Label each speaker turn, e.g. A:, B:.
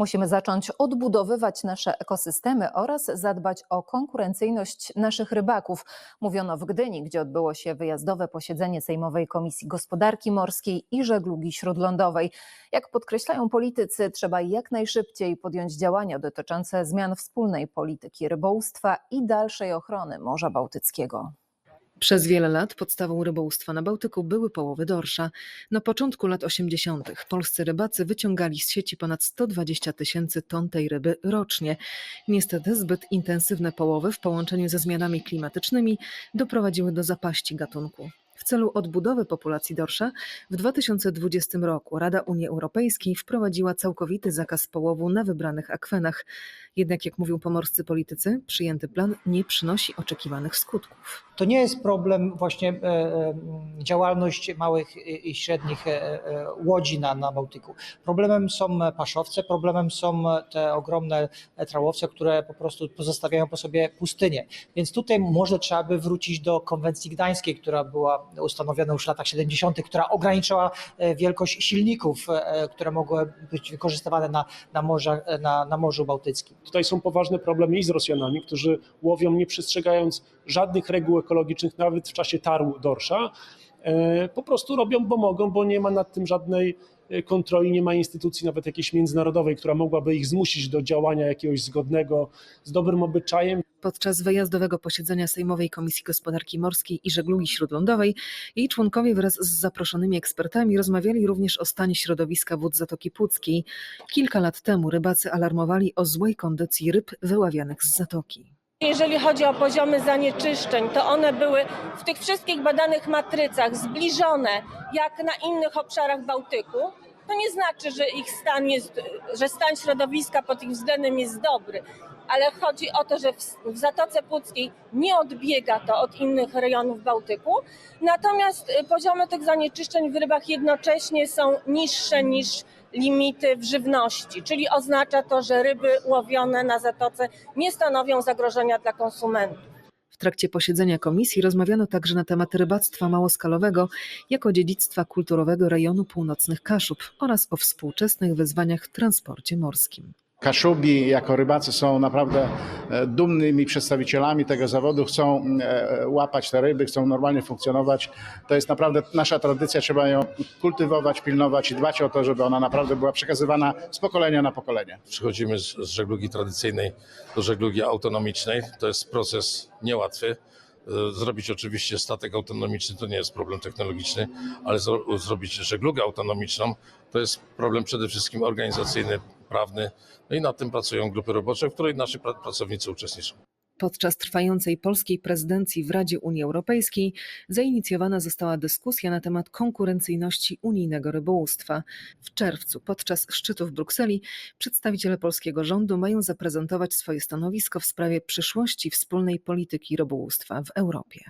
A: Musimy zacząć odbudowywać nasze ekosystemy oraz zadbać o konkurencyjność naszych rybaków. Mówiono w Gdyni, gdzie odbyło się wyjazdowe posiedzenie Sejmowej Komisji Gospodarki Morskiej i Żeglugi Śródlądowej. Jak podkreślają politycy, trzeba jak najszybciej podjąć działania dotyczące zmian wspólnej polityki rybołówstwa i dalszej ochrony Morza Bałtyckiego.
B: Przez wiele lat podstawą rybołówstwa na Bałtyku były połowy dorsza. Na początku lat 80. polscy rybacy wyciągali z sieci ponad 120 tysięcy ton tej ryby rocznie. Niestety zbyt intensywne połowy w połączeniu ze zmianami klimatycznymi doprowadziły do zapaści gatunku. W celu odbudowy populacji dorsza w 2020 roku Rada Unii Europejskiej wprowadziła całkowity zakaz połowu na wybranych akwenach. Jednak, jak mówią pomorscy politycy, przyjęty plan nie przynosi oczekiwanych skutków.
C: To nie jest problem właśnie e, e, działalność małych i średnich e, łodzi na, na Bałtyku. Problemem są paszowce, problemem są te ogromne trałowce, które po prostu pozostawiają po sobie pustynię. Więc tutaj może trzeba by wrócić do konwencji gdańskiej, która była ustanowiona już w latach 70., która ograniczała e, wielkość silników, e, które mogły być wykorzystywane na, na, morza, na, na Morzu Bałtyckim.
D: Tutaj są poważne problemy i z Rosjanami, którzy łowią nie przestrzegając żadnych reguł ekologicznych, nawet w czasie tarł dorsza. E, Po prostu robią, bo mogą, bo nie ma nad tym żadnej e, kontroli, nie ma instytucji nawet jakiejś międzynarodowej, która mogłaby ich zmusić do działania jakiegoś zgodnego z dobrym obyczajem.
B: Podczas wyjazdowego posiedzenia Sejmowej Komisji Gospodarki Morskiej i Żeglugi Śródlądowej jej członkowie wraz z zaproszonymi ekspertami rozmawiali również o stanie środowiska wód Zatoki Puckiej. Kilka lat temu rybacy alarmowali o złej kondycji ryb wyławianych z zatoki.
E: Jeżeli chodzi o poziomy zanieczyszczeń, to one były w tych wszystkich badanych matrycach zbliżone jak na innych obszarach Bałtyku. To nie znaczy, że ich stan jest, że stan środowiska pod ich względem jest dobry, ale chodzi o to, że w, Zatoce Puckiej nie odbiega to od innych rejonów Bałtyku. Natomiast y, poziomy tych zanieczyszczeń w rybach jednocześnie są niższe niż limity w żywności, czyli oznacza to, że ryby łowione na zatoce nie stanowią zagrożenia dla konsumentów.
B: W trakcie posiedzenia komisji rozmawiano także na temat rybactwa małoskalowego jako dziedzictwa kulturowego rejonu północnych Kaszub oraz o współczesnych wyzwaniach w transporcie morskim.
F: Kaszubi jako rybacy są naprawdę e, dumnymi przedstawicielami tego zawodu, chcą e, łapać te ryby, chcą normalnie funkcjonować. To jest naprawdę nasza tradycja, trzeba ją kultywować, pilnować i dbać o to, żeby ona naprawdę była przekazywana z pokolenia na pokolenie.
G: Przechodzimy z, żeglugi tradycyjnej do żeglugi autonomicznej. To jest proces niełatwy. E, Zrobić oczywiście statek autonomiczny to nie jest problem technologiczny, ale zro, zrobić żeglugę autonomiczną to jest problem przede wszystkim organizacyjny, prawny. No i nad tym pracują grupy robocze, w której nasi pra- pracownicy uczestniczą.
B: Podczas trwającej polskiej prezydencji w Radzie Unii Europejskiej zainicjowana została dyskusja na temat konkurencyjności unijnego rybołówstwa. W czerwcu, podczas szczytu w Brukseli, przedstawiciele polskiego rządu mają zaprezentować swoje stanowisko w sprawie przyszłości wspólnej polityki rybołówstwa w Europie.